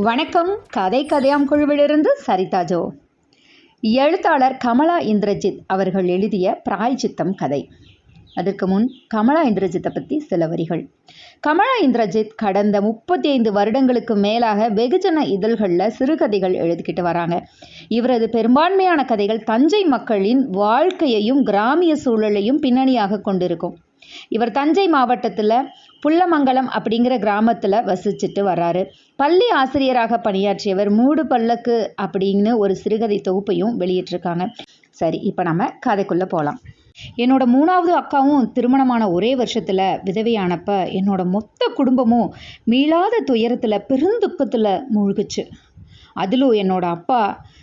வணக்கம். கதை கதையாம் குழுவிலிருந்து சரிதா ஜோ. எழுத்தாளர் கமலா இந்திரஜித் அவர்கள் எழுதிய பிராய்ச்சித்தம் கதை. அதற்கு முன் கமலா இந்திரஜித்தை பற்றி சில வரிகள். கமலா இந்திரஜித் கடந்த முப்பத்தி ஐந்து வருடங்களுக்கு மேலாக வெகுஜன இதழ்களில் சிறுகதைகள் எழுதிக்கிட்டு வராங்க. இவரது பெரும்பான்மையான கதைகள் தஞ்சை மக்களின் வாழ்க்கையையும் கிராமிய சூழலையும் பின்னணியாக கொண்டிருக்கும். இவர் தஞ்சை மாவட்டத்தில் புல்லமங்கலம் அப்படிங்கிற கிராமத்தில் வசிச்சுட்டு வர்றாரு. பள்ளி ஆசிரியராக பணியாற்றியவர் மூடு பல்லக்கு அப்படின்னு ஒரு சிறுகதை தொகுப்பையும் வெளியிட்டிருக்காங்க. சரி இப்போ நம்ம கதைக்குள்ளே போகலாம் என்னோட மூணாவது அக்காவும் திருமணமான ஒரே வருஷத்தில் விதவையானப்ப என்னோட மொத்த குடும்பமும் மீளாத துயரத்தில் பெருந்துக்கத்தில் மூழ்குச்சு. அதிலும் என்னோட அப்பா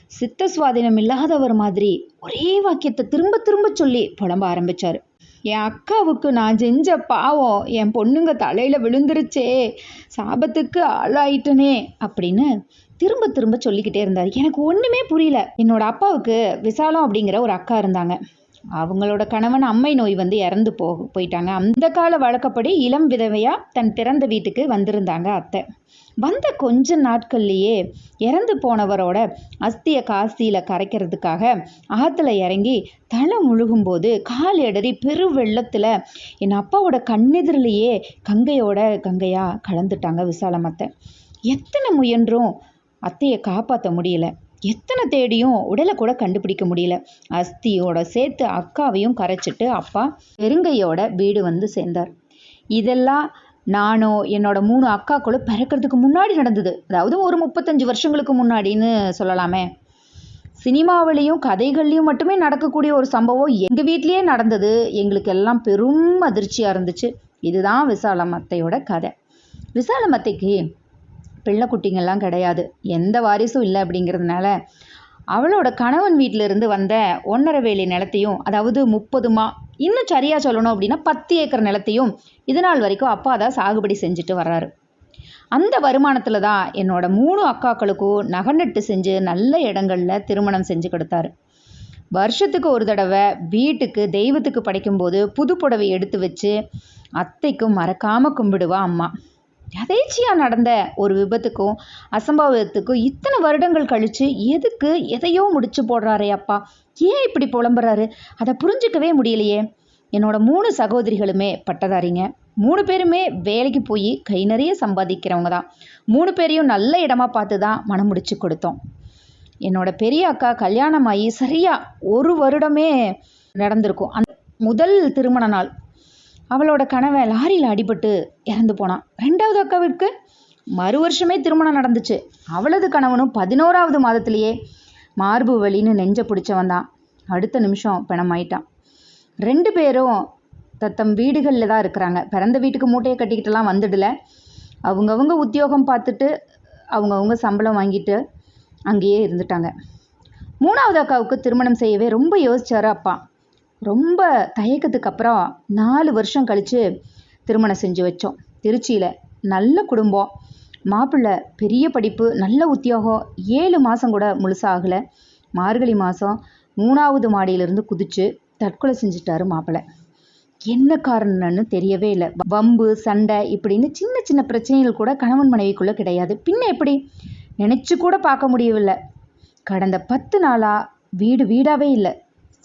சித்த சுவாதீனம் இல்லாதவர் மாதிரி ஒரே வாக்கியத்தை திரும்ப திரும்ப சொல்லி புலம்ப ஆரம்பித்தார் என் அக்காவுக்கு நான் செஞ்ச பாவம் என் பொண்ணுங்க தலையில் விழுந்துருச்சே சாபத்துக்கு ஆளாயிட்டனே அப்படின்னு திரும்ப திரும்ப சொல்லிக்கிட்டே இருந்தார். எனக்கு ஒன்றுமே புரியல. என்னோட அப்பாவுக்கு விசாலம் அப்படிங்கிற ஒரு அக்கா இருந்தாங்க. அவங்களோட கணவன் அம்மை நோய் வந்து இறந்து போ போயிட்டாங்க. அந்த கால வழக்கப்படி இளம் விதவையாக தன் பிறந்த வீட்டுக்கு வந்திருந்தாங்க அத்தை. வந்த கொஞ்ச நாட்கள்லேயே இறந்து போனவரோட அஸ்தியை காசியில் கரைக்கிறதுக்காக ஆற்றுல இறங்கி தலை முழுகும்போது கால் எடறி பெரு வெள்ளத்தில் என் அப்பாவோட கண்ணெதிரிலேயே கங்கையோட கங்கையாக கலந்துட்டாங்க விசாலம் அத்தை எத்தனை முயன்றும் அத்தையை காப்பாற்ற முடியல. எத்தனை தேடியும் உடலை கூட கண்டுபிடிக்க முடியல. அஸ்தியோட சேர்த்து அக்காவையும் கரைச்சிட்டு அப்பா பெருங்கையோட வீடு வந்து சேர்ந்தார். இதெல்லாம் நானோ என்னோட மூணு அக்காக்களும் பிறக்கிறதுக்கு முன்னாடி நடந்தது. அதாவது ஒரு முப்பத்தஞ்சு வருஷங்களுக்கு முன்னாடின்னு சொல்லலாமே. சினிமாவிலையும் கதைகள்லையும் மட்டுமே நடக்கக்கூடிய ஒரு சம்பவம் எங்கள் வீட்லேயே நடந்தது. எங்களுக்கு எல்லாம் பெரும் அதிர்ச்சியாக இருந்துச்சு. இதுதான் விசாலம் அத்தையோட கதை. விசாலம் அத்தைக்கு பிள்ளை குட்டிங்கெல்லாம் கிடையாது. எந்த வாரிசும் இல்லை அப்படிங்கிறதுனால அவளோட கணவன் வீட்டிலிருந்து வந்த ஒன்றரை வேலி நிலத்தையும் அதாவது முப்பது மா இன்னும் சரியாக சொல்லணும் அப்படின்னா பத்து ஏக்கர் நிலத்தையும் இதனால் வரைக்கும் அப்பா தான் சாகுபடி செஞ்சுட்டு வர்றாரு. அந்த வருமானத்தில் தான் என்னோட மூணு அக்காக்களுக்கும் நகநட்டு செஞ்சு நல்ல இடங்களில் திருமணம் செஞ்சு கொடுத்தாரு. வருஷத்துக்கு ஒரு தடவை வீட்டுக்கு தெய்வத்துக்கு படைக்கும்போது புது புடவை எடுத்து வச்சு அத்தைக்கும் மறக்காமல் கும்பிடுவா அம்மா. எதேச்சியாக நடந்த ஒரு விபத்துக்கும் அசம்பாவிதத்துக்கும் இத்தனை வருடங்கள் கழித்து எதுக்கு எதையோ முடிச்சு போடுறாரே அப்பா. ஏன் இப்படி புலம்புறாரு? அதை புரிஞ்சிக்கவே முடியலையே. என்னோட மூணு சகோதரிகளுமே பட்டதாரிங்க. மூணு பேருமே வேலைக்கு போய் கை நிறைய சம்பாதிக்கிறவங்க தான். மூணு பேரையும் நல்ல இடமா பார்த்து தான் மனம் முடிச்சு கொடுத்தோம். என்னோட பெரிய அக்கா கல்யாணம் ஆகி சரியாக ஒரு வருடமே நடந்திருக்கும். அந்த முதல் திருமண நாள் அவளோட கணவன் லாரியில் அடிபட்டு இறந்து போனான். ரெண்டாவது அக்காவிற்கு மறு வருஷமே திருமணம் நடந்துச்சு. அவளது கணவனும் பதினோராவது மாதத்திலேயே மார்பு வலின்னு நெஞ்ச பிடிச்சவன் தான் அடுத்த நிமிஷம் பிணமாயிட்டான். ரெண்டு பேரும் தத்தம் வீடுகளில் தான் இருக்கிறாங்க. பிறந்த வீட்டுக்கு மூட்டையை கட்டிக்கிட்டுலாம் வந்துடல. அவங்கவுங்க உத்தியோகம் பார்த்துட்டு அவங்கவுங்க சம்பளம் வாங்கிட்டு அங்கேயே இருந்துட்டாங்க. மூணாவது அக்காவுக்கு திருமணம் செய்யவே ரொம்ப யோசிச்சாரு அப்பா. ரொம்ப தயக்கத்துக்கு அப்புறம் நாலு வருஷம் கழித்து திருமணம் செஞ்சு வச்சோம். திருச்சியில் நல்ல குடும்பம். மாப்பிள்ளை பெரிய படிப்பு நல்ல உத்தியோகம். ஏழு மாதம் கூட முழுசாகலை மார்கழி மாதம் மூணாவது மாடியிலிருந்து குதித்து தற்கொலை செஞ்சுட்டாரு மாப்பிள்ளை. என்ன காரணம்னு தெரியவே இல்லை. வம்பு சண்டை இப்படின்னு சின்ன சின்ன பிரச்சனைகள் கூட கணவன் மனைவிக்குள்ளே கிடையாது. பின்ன எப்படி? நினச்சி கூட பார்க்க முடியவில்லை. கடந்த பத்து நாளாக வீடு வீடாகவே இல்லை.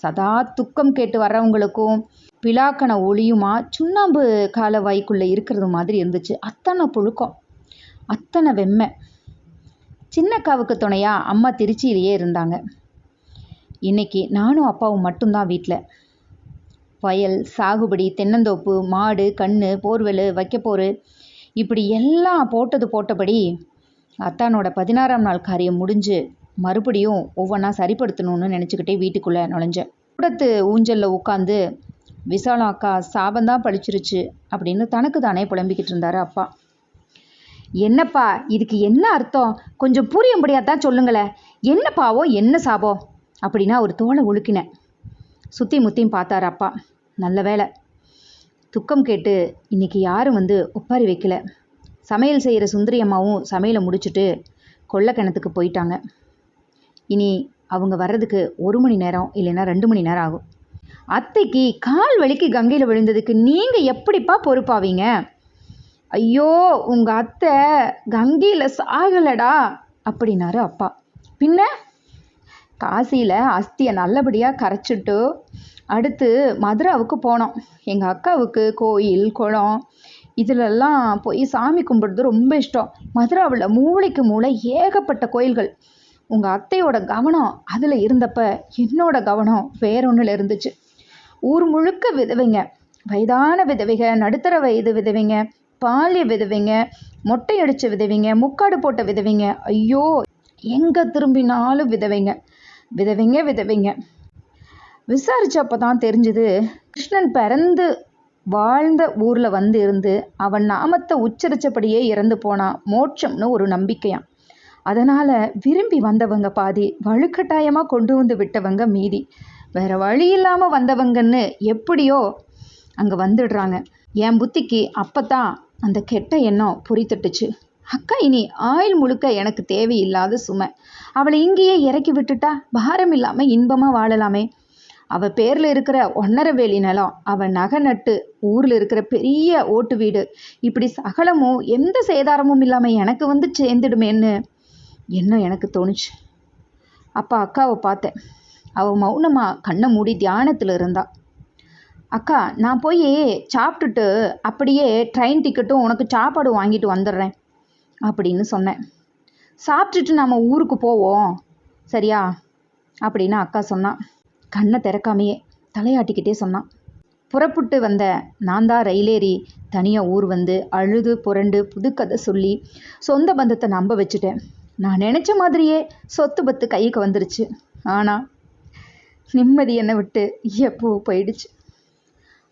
சதா துக்கம் கேட்டு வர்றவங்களுக்கும் பிலாக்கண ஒளியுமா சுண்ணாம்பு காலவாய்க்குள்ளே இருக்கிறது மாதிரி இருந்துச்சு. அத்தனை புழுக்கம் அத்தனை வெம்மை. சின்னக்காவுக்கு துணையாக அம்மா திருச்சியிலேயே இருந்தாங்க. இன்னைக்கு நானும் அப்பாவும் மட்டும்தான் வீட்டில் வயல் சாகுபடி தென்னந்தோப்பு மாடு கண்ணு போர்வெல் வைக்கப்போர் இப்படி எல்லாம் போட்டது போட்டபடி அத்தானோட பதினாறாம் நாள் காரியம் முடிஞ்சு மறுபடியும் ஒவ்வொன்றா சரிப்படுத்தணும்னு நினச்சிக்கிட்டே வீட்டுக்குள்ளே நுழைஞ்சேன். கூடத்து ஊஞ்சலில் உட்காந்து விசாலம் அக்கா சாபந்தான் பழிச்சிருச்சு அப்படின்னு தனக்கு தானே புலம்பிக்கிட்டு இருந்தார் அப்பா. என்னப்பா இதுக்கு என்ன அர்த்தம்? கொஞ்சம் புரியும்படியாக தான் சொல்லுங்களேன் என்ன என்ன சாபம்? அப்படின்னா ஒரு தோலை ஒழுக்கினேன். சுற்றி முத்தியும் பார்த்தார் அப்பா. நல்ல வேலை துக்கம் கேட்டு இன்னைக்கு யாரும் வந்து ஒப்பாரி வைக்கல. சமையல் செய்கிற சுந்தரி அம்மாவும் சமையலை முடிச்சுட்டு கொள்ள கிணத்துக்கு போயிட்டாங்க. இனி அவங்க வர்றதுக்கு ஒரு மணி நேரம் இல்லைன்னா ரெண்டு மணி நேரம் ஆகும். அத்தைக்கு கால் வலிக்கு கங்கையில் விழுந்ததுக்கு நீங்கள் எப்படிப்பா பொறுப்பாவீங்க? ஐயோ உங்கள் அத்தை கங்கையில் சாகலடா அப்படின்னாரு அப்பா. பின்ன? காசியில் அஸ்தியை நல்லபடியாக கரைச்சிட்டு அடுத்து மதுராவுக்கு போனோம். எங்கள் அக்காவுக்கு கோயில் குளம் இதிலெல்லாம் போய் சாமி கும்பிடுறது ரொம்ப இஷ்டம். மதுராவில் மூளைக்கு மூளை ஏகப்பட்ட கோயில்கள். உங்கள் அத்தையோட கவனம் அதில் இருந்தப்ப என்னோட கவனம் வேற ஒன்றில் இருந்துச்சு. ஊர் முழுக்க விதவைங்க. வயதான விதவைங்க நடுத்தர வயது விதவைங்க பாலிய விதவைங்க மொட்டை அடித்த விதவைங்க முக்காடு போட்ட விதவைங்க. ஐயோ எங்கே திரும்பினாலும் விதவைங்க. விதவைங்க விதவைங்க. விசாரிச்சப்ப தான் தெரிஞ்சுது கிருஷ்ணன் பிறந்து வாழ்ந்த ஊரில் வந்து இருந்து அவன் நாமத்தை உச்சரித்தபடியே இறந்து போனான் மோட்சம்னு ஒரு நம்பிக்கையான் அதனால் விரும்பி வந்தவங்க பாதி வலுக்கட்டாயமாக கொண்டு வந்து விட்டவங்க மீதி. வேற வழி இல்லாமல் வந்தவங்கன்னு எப்படியோ அங்கே வந்துடுறாங்க. என் புத்திக்கு அப்போ தான் அந்த கெட்ட எண்ணம் புரித்துட்டுச்சு. அக்கா இனி ஆயில் முழுக்க எனக்கு தேவையில்லாத சுமை. அவளை இங்கேயே இறக்கி விட்டுட்டா பாரம் இல்லாமல் இன்பமாக வாழலாமே. அவள் பேரில் இருக்கிற ஒன்னரை வேலி நிலம் அவள் நகை நட்டு ஊரில் இருக்கிற பெரிய ஓட்டு வீடு இப்படி சகலமும் எந்த சேதாரமும் இல்லாமல் எனக்கு வந்து சேர்ந்துடுமேன்னு என்ன எனக்கு தோணுச்சு? அப்பா அக்காவை பார்த்தேன். அவள் மௌனமாக கண்ணை மூடி தியானத்தில் இருந்தா. அக்கா நான் போய் சாப்பிட்டுட்டு அப்படியே ட்ரெயின் டிக்கெட்டும் உனக்கு சாப்பாடு வாங்கிட்டு வந்துடுறேன் அப்படின்னு சொன்னேன். சாப்பிட்டுட்டு நாம் ஊருக்கு போவோம். சரியா? அப்படின்னு அக்கா சொன்னான் கண்ணை திறக்காமையே தலையாட்டிக்கிட்டே சொன்னான் புறப்பட்டு வந்த நான் தான் ரயிலேறி தனியாக ஊர் வந்து அழுது புரண்டு புதுக்கதை சொல்லி சொந்த பந்தத்தை நம்ப வச்சுட்டேன். நான் நினச்ச மாதிரியே சொத்து பத்து கைக்கு வந்துருச்சு. ஆனால் நிம்மதி என்னை விட்டு எப்போ போயிடுச்சு?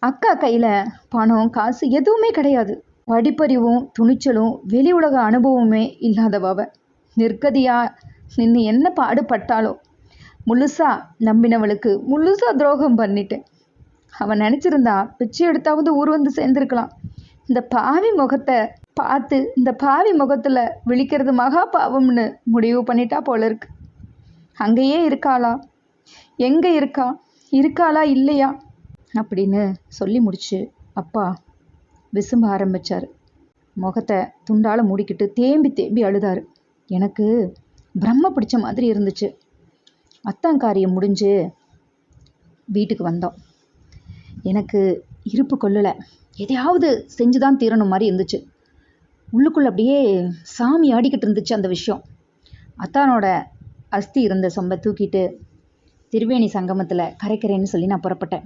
அக்கா கையில் பணம் காசு எதுவுமே கிடையாது. படிப்பறிவும் துணிச்சலும் வெளி உலக அனுபவமே இல்லாதவ நிற்கதியாக நின்று என்ன பாடுபட்டாலோ முழுசா நம்பினவளுக்கு முழுசா துரோகம் பண்ணிட்டேன். அவன் நினச்சிருந்தா பிச்சை எடுத்தாவது ஊர் வந்து சேர்ந்துருக்கலாம். இந்த பாவி முகத்தை பார்த்து இந்த பாவி முகத்தில் விழிக்கிறது மகா பாவம்னு முடிவு பண்ணிட்டா போல இருக்கு. அங்கேயே இருக்காளா? எங்கே இருக்கா? இருக்காளா இல்லையா? அப்படின்னு சொல்லி முடிச்சு அப்பா விசும்ப ஆரம்பிச்சார். முகத்தை துண்டால் மூடிக்கிட்டு தேம்பி தேம்பி அழுதாரு. எனக்கு பிரம்ம பிடிச்ச மாதிரி இருந்துச்சு. அத்தாங்காரியம் முடிஞ்சு வீட்டுக்கு வந்தோம். எனக்கு இருப்பு கொள்ளலை. எதையாவது செஞ்சு தான் தீரணும் மாதிரி இருந்துச்சு. உள்ளுக்குள்ள அப்படியே சாமி ஆடிக்கிட்டு இருந்துச்சு அந்த விஷயம். அத்தானோட அஸ்தி இருந்த சொம்பை தூக்கிட்டு திருவேணி சங்கமத்தில் கரைக்கிறேன்னு சொல்லி நான் புறப்பட்டேன்.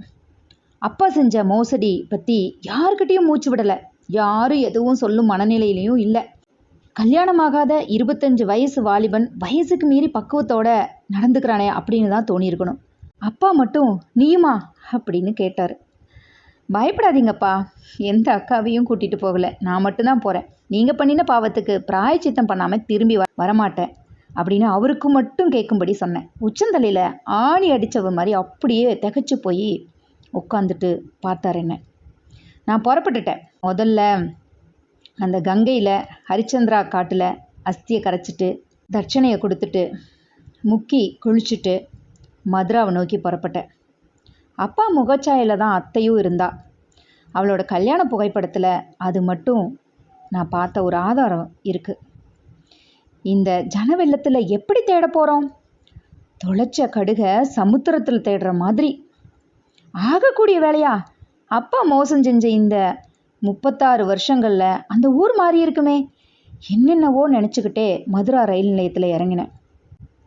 அப்பா செஞ்ச மோசடி பற்றி யாருக்கிட்டேயும் மூச்சு விடலை. யாரும் எதுவும் சொல்லும் மனநிலையிலையும் இல்லை. கல்யாணமாகாத இருபத்தஞ்சு வயசு வாலிபன் வயசுக்கு மீறி பக்குவத்தோட நடந்துக்கிறானே அப்படின்னு தான் தோணியிருக்கணும். அப்பா மட்டும் நீயுமா? அப்படின்னு கேட்டார். பயப்படாதீங்கப்பா. எந்த அக்காவையும் கூட்டிகிட்டு போகலை. நான் மட்டும்தான் போகிறேன் நீங்கள் பண்ணின பாவத்துக்கு பிராயச்சித்தம் பண்ணாமல் திரும்பி வ வரமாட்டேன். அப்படின்னு அவருக்கு மட்டும் கேட்கும்படி சொன்னேன். உச்சந்தலையில் ஆணி அடித்தவ மாதிரி அப்படியே திகச்சு போய் உட்காந்துட்டு பார்த்தார் என்ன. நான் புறப்பட்டுட்டேன். முதல்ல அந்த கங்கையில் ஹரிச்சந்திரா காட்டில் அஸ்தியை கரைச்சிட்டு தட்சணையை கொடுத்துட்டு முக்கி குளிச்சுட்டு மதுராவை நோக்கி புறப்பட்டேன். அப்பா முகச்சாயில் தான் அத்தையும் இருந்தா. அவளோட கல்யாண புகைப்படத்தில் அது மட்டும் நான் பார்த்த ஒரு ஆதாரம் இருக்குது இந்த ஜனவெள்ளத்தில் எப்படி தேட போகிறோம் தொலைச்ச கடுகை சமுத்திரத்தில் தேடுற மாதிரி. ஆகக்கூடிய வேலையா? அப்பா மோசம் செஞ்ச இந்த முப்பத்தாறு வருஷங்களில் அந்த ஊர் மாறி இருக்குமே. என்னென்னவோ நினச்சிக்கிட்டே மதுரா ரயில் நிலையத்தில் இறங்கினேன்.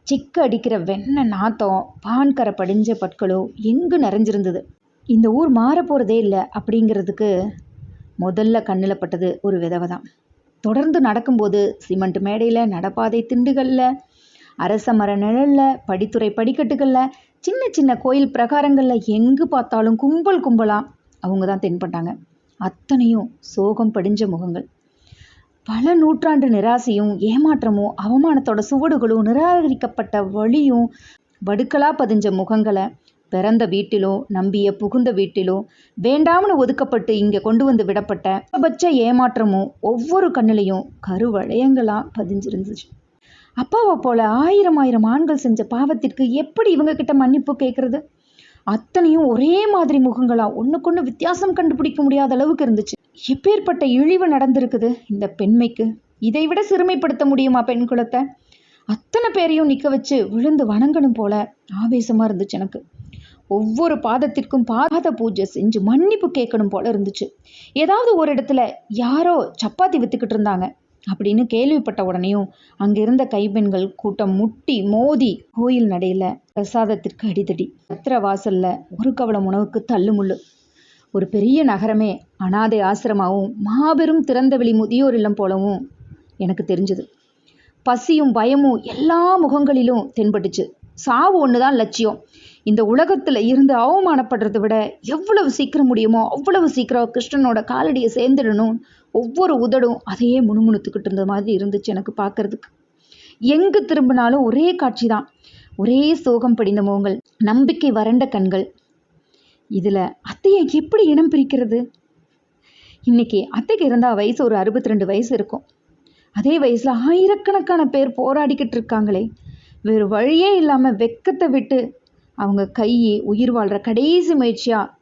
சிக்கு அடிக்கிற வெண்ணெய் நாத்தம் பான்கரை படிஞ்ச பற்களோ எங்கு நிறைஞ்சிருந்தது? இந்த ஊர் மாறப்போகிறதே இல்லை அப்படிங்கிறதுக்கு முதல்ல கண்ணில் பட்டது ஒரு விதவை தான் தொடர்ந்து நடக்கும்போது சிமெண்ட் மேடையில் நடப்பாதை திண்டுகளில் அரச மர நிழலில் படித்துறை படிக்கட்டுகளில் சின்ன சின்ன கோயில் பிரகாரங்களில் எங்கு பார்த்தாலும் கும்பல் கும்பலாக அவங்க தான் தென்பட்டாங்க அத்தனையும் சோகம் படிஞ்ச முகங்கள். பல நூற்றாண்டு நிராசையும் ஏமாற்றமும் அவமானத்தோட சுவடுகளும் நிராகரிக்கப்பட்ட வழியும் வடுக்கலாக பதிஞ்ச முகங்களை பிறந்த வீட்டிலோ நம்பிய புகுந்த வீட்டிலோ வேண்டாம்னு ஒதுக்கப்பட்டு இங்கே கொண்டு வந்து விடப்பட்ட பட்ச ஏமாற்றமும் ஒவ்வொரு கண்ணிலையும் கருவளையங்களாக பதிஞ்சிருந்துச்சு. அப்பாவை போல ஆயிரம் ஆயிரம் ஆண்கள் செஞ்ச பாவத்திற்கு எப்படி இவங்க கிட்ட மன்னிப்பு கேட்கறது அத்தனையும் ஒரே மாதிரி முகங்களா ஒன்றுக்கொன்று வித்தியாசம் கண்டுபிடிக்க முடியாத அளவுக்கு இருந்துச்சு. எப்பேற்பட்ட இழிவு நடந்திருக்குது இந்த பெண்மைக்கு? இதை விட சிறுமைப்படுத்த முடியுமா பெண் குலத்தை? அத்தனை பேரையும் நிற்க வச்சு விழுந்து வணங்கணும் போல ஆவேசமாக இருந்துச்சு எனக்கு. ஒவ்வொரு பாதத்திற்கும் பாத பூஜை செஞ்சு மன்னிப்பு கேட்கணும் போல இருந்துச்சு. ஏதாவது ஒரு இடத்துல யாரோ சப்பாத்தி வித்துக்கிட்டு இருந்தாங்க அப்படின்னு கேள்விப்பட்ட உடனேயும் அங்கிருந்த கைப்பெண்கள் கூட்டம் முட்டி மோதி கோயில் நடையில பிரசாதத்திற்கு அடிதடி. பத்திர வாசல்ல ஒரு கவலம் உணவுக்கு தள்ளுமுள்ளு. ஒரு பெரிய நகரமே அனாதை ஆசிரமாவும் மாபெரும் திறந்தவெளி முதியோர் இல்லம் போலவும் எனக்கு தெரிஞ்சது. பசியும் பயமும் எல்லா முகங்களிலும் தென்பட்டுச்சு. சாவு ஒன்று தான் லட்சியம். இந்த உலகத்தில் இருந்து அவமானப்படுறதை விட எவ்வளவு சீக்கிரம் முடியுமோ அவ்வளவு சீக்கிரம் கிருஷ்ணனோட காலடியை சேர்ந்துடணும். ஒவ்வொரு உதடும் அதையே முணுமுணுத்துக்கிட்டு இருந்த மாதிரி இருந்துச்சு எனக்கு பார்க்கறதுக்கு. எங்கு திரும்பினாலும் ஒரே காட்சி தான் ஒரே சோகம் படிந்த முகங்கள் நம்பிக்கை வறண்ட கண்கள். இதில் அத்தையை எப்படி இனம் பிரிக்கிறது? இன்னைக்கு அத்தைக்கு இருந்தால் வயசு ஒரு அறுபத்தி ரெண்டு வயசு இருக்கும். அதே வயசில் ஆயிரக்கணக்கான பேர் போராடிக்கிட்டு இருக்காங்களே. வேறு வழியே இல்லாமல் வெக்கத்தை விட்டு அவங்க கை உயிர் வாழ்கிற கடைசி முயற்சியாக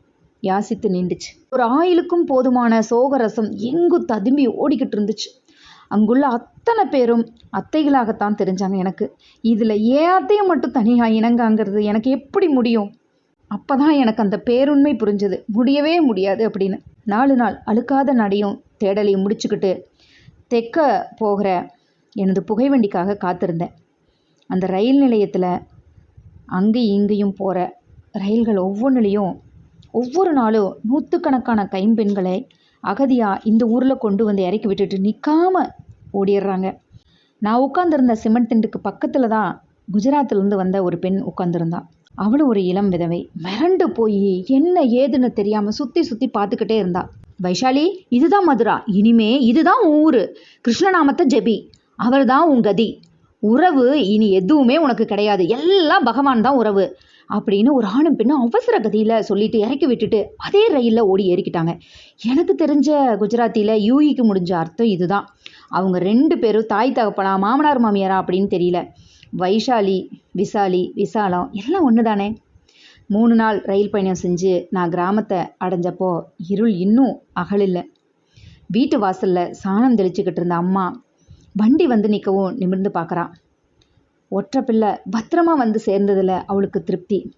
யாசித்து நின்றுச்சு ஒரு ஆயிலுக்கும் போதுமான சோகரசம் எங்கும் ததும்பி ஓடிக்கிட்டு இருந்துச்சு. அங்குள்ள அத்தனை பேரும் அத்தைகளாகத்தான் தெரிஞ்சாங்க எனக்கு. இதில் ஏன் மட்டும் தனியாக இணங்காங்கிறது எனக்கு எப்படி முடியும்? அப்போ தான் எனக்கு அந்த பேருண்மை புரிஞ்சது. முடியவே முடியாது அப்படின்னு. நாலு நாள் அழுக்காத நடையும் தேடலையும் முடிச்சுக்கிட்டு தெக்க போகிற எனது புகைவண்டிக்காக காத்திருந்தேன். அந்த ரயில் நிலையத்தில் அங்கேயும் இங்கேயும் போகிற ரயில்கள் ஒவ்வொன்றுலேயும் ஒவ்வொரு நாளும் நூற்றுக்கணக்கான கைம்பெண்களை அகதியாக இந்த ஊரில் கொண்டு வந்து இறக்கி விட்டுட்டு நிற்காம ஓடிடுறாங்க. நான் உட்காந்துருந்த சிமெண்ட் திண்டுக்கு பக்கத்தில் தான் குஜராத்திலேருந்து வந்த ஒரு பெண் உட்காந்துருந்தா அவளும் ஒரு இளம் விதவை. மிரண்டு போய் என்ன ஏதுன்னு தெரியாமல் சுற்றி சுற்றி பார்த்துக்கிட்டே இருந்தா. வைஷாலி இதுதான் மதுரா? இனிமே இதுதான் உன் ஊரு. கிருஷ்ணநாமத்தை ஜெபி. அவர் தான் உன் கதி. உறவு இனி எதுவுமே உனக்கு கிடையாது. எல்லாம் பகவான் தான் உறவு. அப்படின்னு ஒரு ஆணும் பெண்ணும் அவசர கதியில் சொல்லிட்டு இறக்கி விட்டுட்டு அதே ரயிலில் ஓடி ஏறிக்கிட்டாங்க. எனக்கு தெரிஞ்ச குஜராத்தியில் யூகிக்கு முடிஞ்ச அர்த்தம் இதுதான். அவங்க ரெண்டு பேரும் தாய் தகப்பனா மாமனார் மாமியாரா அப்படின்னு தெரியல. வைஷாலி விசாலி விசாலம் எல்லாம் ஒன்று தானே மூணு நாள் ரயில் பயணம் செஞ்சு நான் கிராமத்தை அடைஞ்சப்போ இருள் இன்னும் அகலில்லை. வீட்டு வாசலில் சாணம் தெளிச்சுக்கிட்டு இருந்த அம்மா வண்டி வந்து நிற்கவும் நிமிர்ந்து பார்க்குறான். ஒற்றை பிள்ளை பத்திரமா வந்து சேர்ந்ததில் அவளுக்கு திருப்தி.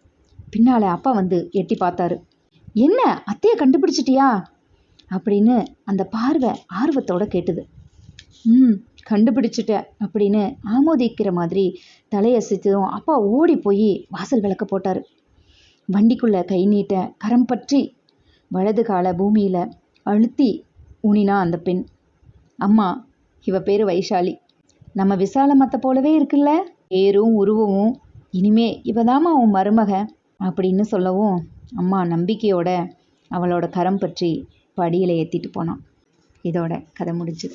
பின்னால் அப்பா வந்து எட்டி பார்த்தாரு. என்ன அத்தையை கண்டுபிடிச்சிட்டியா? அப்படின்னு அந்த பார்வை ஆர்வத்தோட கேட்டுது. ம் கண்டுபிடிச்சிட்டேன் அப்படின்னு ஆமோதிக்கிற மாதிரி தலையசைத்ததும் அப்பா ஓடி போய் வாசல் விளக்க போட்டார். வண்டிக்குள்ளே கை நீட்ட கரம் பற்றி வலது கால பூமியில் அழுத்தி ஊனினா அந்த பெண். அம்மா இவ பேர் வைஷாலி. நம்ம விசாலமத்தை போலவே இருக்குல்ல? பேரும் உருவமும் இனிமே இவதாம்மா உன் மருமக அப்படின்னு சொல்லவும் அம்மா நம்பிக்கையோட அவளோட கரம் பற்றி படியில் ஏற்றிட்டு போனான். இதோட கதை முடிஞ்சுது